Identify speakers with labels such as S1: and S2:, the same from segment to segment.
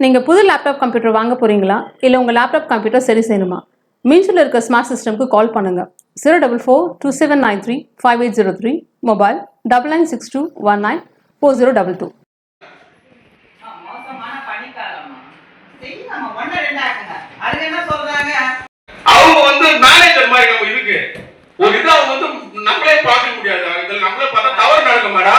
S1: நீங்கள் புது laptop computer வாங்க போகிறீங்களா இல்லை உங்கள் லேப்டாப் கம்ப்யூட்டர் சரி செய்யணுமா? மீன்ஸில் இருக்க ஸ்மார்ட் சிஸ்டம்க்கு கால் பண்ணுங்கள் zero double four two seven nine three five eight zero three mobile double nine six two one nine four zero double two
S2: அவங்க வந்து மேனேஜர் மாதிரி நம்ம இதுக்கு. ஒரு இது அவங்க வந்து நம்மளே பார்க்க முடியாது. நம்மளே பார்த்தா தவறு நடக்க மாட்டா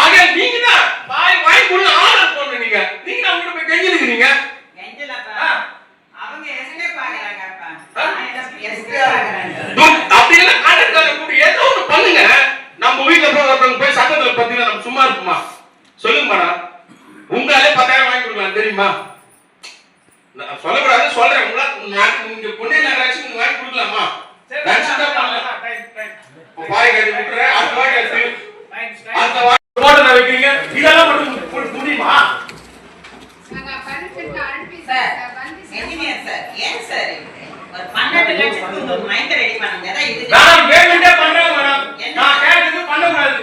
S2: ஆக நீங்க தான் வாய் வாய் கொண்டு ஆர்டர் பண்ணு நீங்க நீங்க அவங்க போய் கெஞ்சிருக்கீங்க
S3: கெஞ்சலப்பா அவங்க எஸ்கேப் ஆகுறாங்கப்பா நான் எஸ்கேப் ஆகுறாங்க
S2: அப்படி எல்லாம் கான்ட்ராக்ட் கூட ஏதோ ஒண்ணு பண்ணுங்க. நம்ம வீட்டுல போய் போய் சட்டத்துல பத்தினா நம்ம சும்மா இருப்போமா சொல்லுங்க மேடம் உங்களாலே பத்தாயிரம் வாங்கி கொடுக்கலாம் தெரியுமா? நான் சொல்லக்கூடாது சொல்றேன். உங்களா நான் நீங்க பொண்ணே நகராட்சி நீங்க வாங்கி கொடுக்கலாமா? பாய் கட்டி விட்டுறேன். அடுத்த வாட்டி அது அடுத்த. வாட்டி. ரோட்ல வைக்கிறீங்க. இதெல்லாம் மட்டும் முடியுமா?
S3: சார். Engineer sir. ஏன் சார்? ஒரு பன்னெண்டு லட்சத்துக்கு உங்களுக்கு மைண்ட் ரெடி பண்ணுங்க. அதான் இது
S2: நான் பேமெண்டே பண்றேன் மேடம். நான் கேட்டது பண்ணக்கூடாது.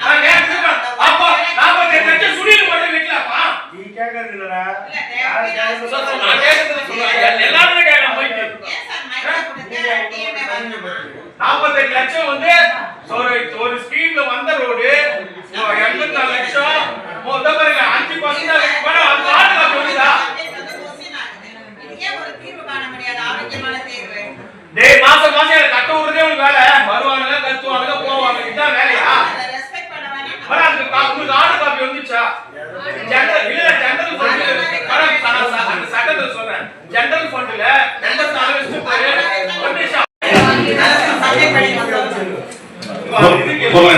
S2: நான் கேட்டது பண்ண- அப்போ நாற்பத்தெட்டு லட்சம் சுனில் மட்டும்
S4: நீ கேட்கறது இல்லடா
S2: நான் கேட்டது சொல்றேன் எல்லாருமே
S3: ஏன் சார் மைண்ட்
S2: லட்சம் வந்து ஒரு ஒரு ஸ்கீம்ல வந்த ரோடு உங்களுக்கு ஆர்டர் காப்பி வந்துச்சா? ஜெனரல் இல்ல ஜெனரல் ஃபண்ட் அந்த சட்டத்துல சொல்றேன் ஜெனரல் ஃபண்ட்ல எண்பத்தி நாலு பேரு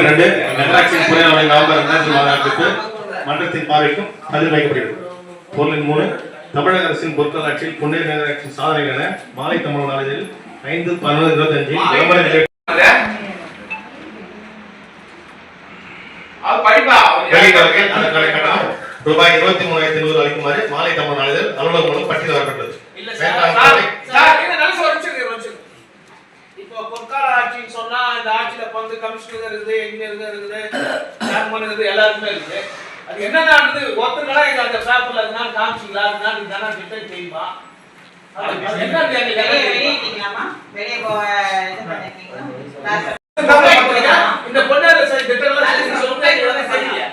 S5: ரெண்டு நகராட்சியின் துறையாளரை நவம்பர் இரண்டாயிரத்தி மாநாட்டுக்கு மன்றத்தின் பார்வைக்கும் பதில் வைக்கப்படுகிறது பொருளின் மூணு தமிழக அரசின் பொருட்கள் ஆட்சியில் புன்னேரி நகராட்சியின் சாதனைகள் என மாலை தமிழ் நாளிதழில் ஐந்து பதினொன்று இருபத்தஞ்சு விளம்பர நிலைய
S2: அது
S5: வெளியிடவர்கள் அதற்கான கட்டணம் ரூபாய் இருபத்தி மூணாயிரத்தி நூறு அளிக்குமாறு மாலை தமிழ் நாளிதழ் அலுவலகம் மூலம் பட்டியல் வரப்பட்டது.
S2: இல்ல சார் சார் சார் என்ன நல்ல சொல்ல வச்சிருக்கேன் வச்சிருக்கேன்
S4: இப்போ பொற்கால ஆட்சின்னு சொன்னா இந்த ஆட்சியில கமிஷனர் இருக்குது என்ஜினியர் இருக்குது சேர்மன் இருக்குது எல்லாருமே இருக்குது. அது என்னன்னு ஒருத்தருக்கா எங்க அந்த பேப்பர்ல இருந்தா காமிச்சிங்களா? இருந்தா தானே திட்டம் தெரியுமா அது என்ன
S3: வெளியே
S4: தெரியல
S3: வெளியிட்டீங்களாமா வெளியே போக இது பண்ணிருக்கீங்களா
S4: இந்த பொன்னாரு சரி திட்டம்லாம் செஞ்சு சொல்லுங்க இதெல்லாம் சரியில்லையா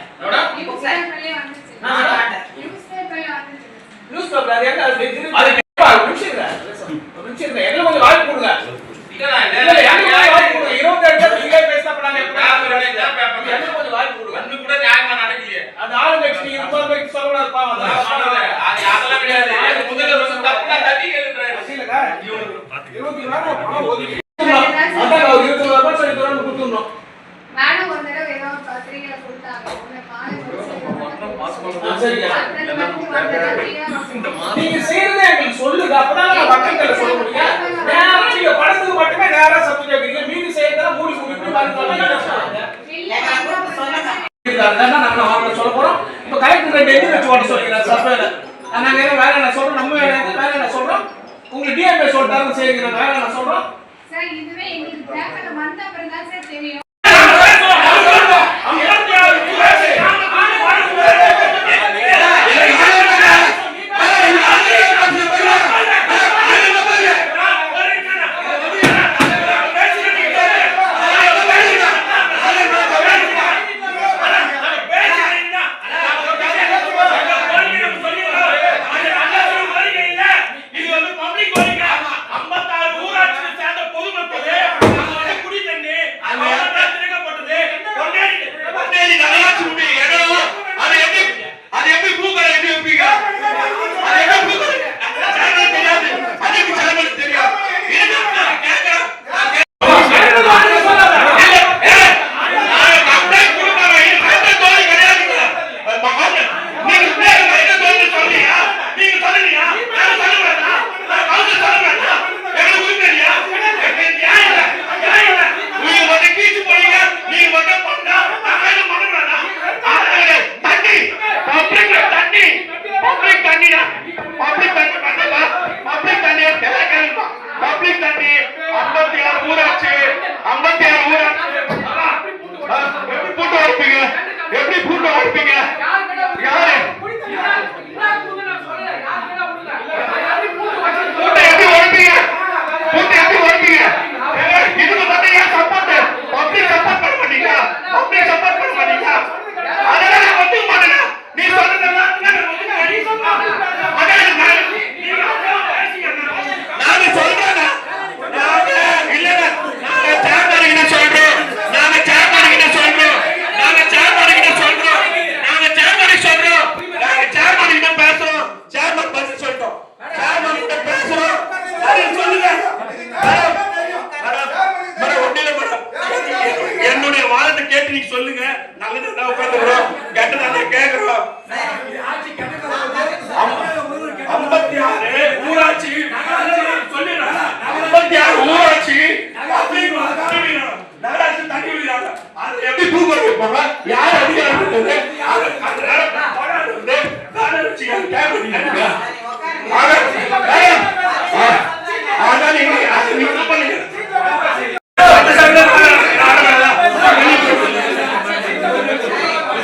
S4: நியூஸ் பேப்பர் அது எங்க அது திரு- அது கேப்பா, ஒரு நிமிஷம் இருங்க. ஒரு நிமிஷம் இருங்க. எங்களுக்கு கொஞ்சம் வாய்ப்பு கொடுங்க இல்ல, இல்ல, எங்களுக்கு கொஞ்சம் வாய்ப்பு கொடுங்க. இருபத்தேழு பேர் நீங்களே பேசினா அப்புறம் நாங்க எப்படி எங்களுக்கு கொஞ்சம் வாய்ப்பு கொடுங்க
S2: அண்ணு கூட நியாயமா நடக்கலையே
S4: அந்த ஆளுங்கட்சி நீங்க ரொம்ப பேருக்கு சொல்லக்கூடாது பாவம்
S2: அது
S4: அதெல்லாம்
S2: அதெல்லாம் கிடையாது எனக்கு முதல்ல ஒரு தப்புனா தட்டி கேளுன்றேன்
S4: இல்லைங்க, இருபத்தி நாலு பணம் ஒதுக்கி அதான் ஒரு இருபத்தி நாலு ரூபாய் சொல்லி தரோம்னு கொடுத்துடணும்.
S6: மேடம் ஒரு தடவை ஏதோ ஒரு பத்திரிகையில கொடுத்தாங்க உன்னை காலை
S4: ஆ, சரிங்க.
S6: கொடுத்தாங்க
S4: நீங்க செய்யறதே எங்களுக்கு சொல்லுங்க. அப்பதான் மக்கள்கிட்ட சொல்ல முடியும். நேரா நீங்க படத்துக்கு மட்டுமே நேரா சப்ஜெக்ட் வைக்கிறீங்க மீதி செய்யறதெல்லாம் மூடி மூடி பாருங்க. நாங்க அவங்கள சொல்ல போறோம். இப்ப கலெக்டர் ரெண்டு எதிர் வச்சு ஓட்ட சொல்லிக்கிறேன் சர்வேல நாங்க என்ன வேற என்ன சொல்றோம்? நம்ம வேற என்ன? சொல்றோம்? உங்களுக்கு டிஎம்ஏ சொல்லிட்டாருன்னு செய்யுங்க வேற என்ன சொல்றோம்?
S6: சார் இதுவே எங்களுக்கு பேப்பர்ல வந்த அப்புறம் தான் சார் தெரியும்.
S2: மக்களுடைய வாதத்தை கேட்டு நீங்க சொல்லுங்க. நல்லது தான் உட்காந்துக்கிறோம் கெட்டதா தான் கேட்கிறோம் ஐம்பத்தி ஆறு ஊராட்சி. ஐம்பத்தி ஆறு ஊராட்சி. நகராட்சி தண்ணி விடுறாங்க அது எப்படி தூக்கம் வைப்பாங்க? யார் அதிகாரம் கொடுத்தது? அது அது கொடாது வந்து தானே வச்சு கேட்க மாட்டீங்க அதான் நீங்க அது நீங்க என்ன பண்ணுங்க அந்த சைடுல நான் அது சொல்லுங்க நீங்க ஐம்பத்தாறு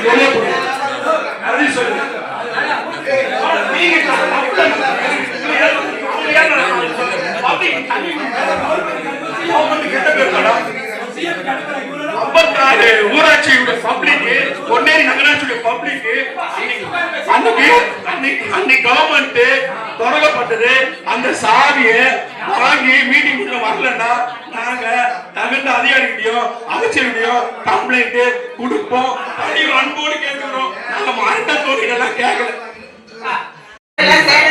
S2: ஊராட்சியுடைய பப்ளிக் பொன்னேரி நகராட்சியுடைய பப்ளிக் அன்னைக்கு அன்னைக்கு அன்னைக்கு கவர்மெண்ட் தொடங்கப்பட்டது. அந்த சாவியை வாங்கி மீட்டிங் வரலன்னா நாங்க தகுந்த அதிகாரிகிட்டயும் அமைச்சர்கிட்டயும் கம்ப்ளைண்ட் கொடுப்போம். பணிவு அன்போடு கேட்கிறோம். நாங்க மாநில தோழிகளெல்லாம் கேட்கல.
S3: எல்லாம் சேரணும்.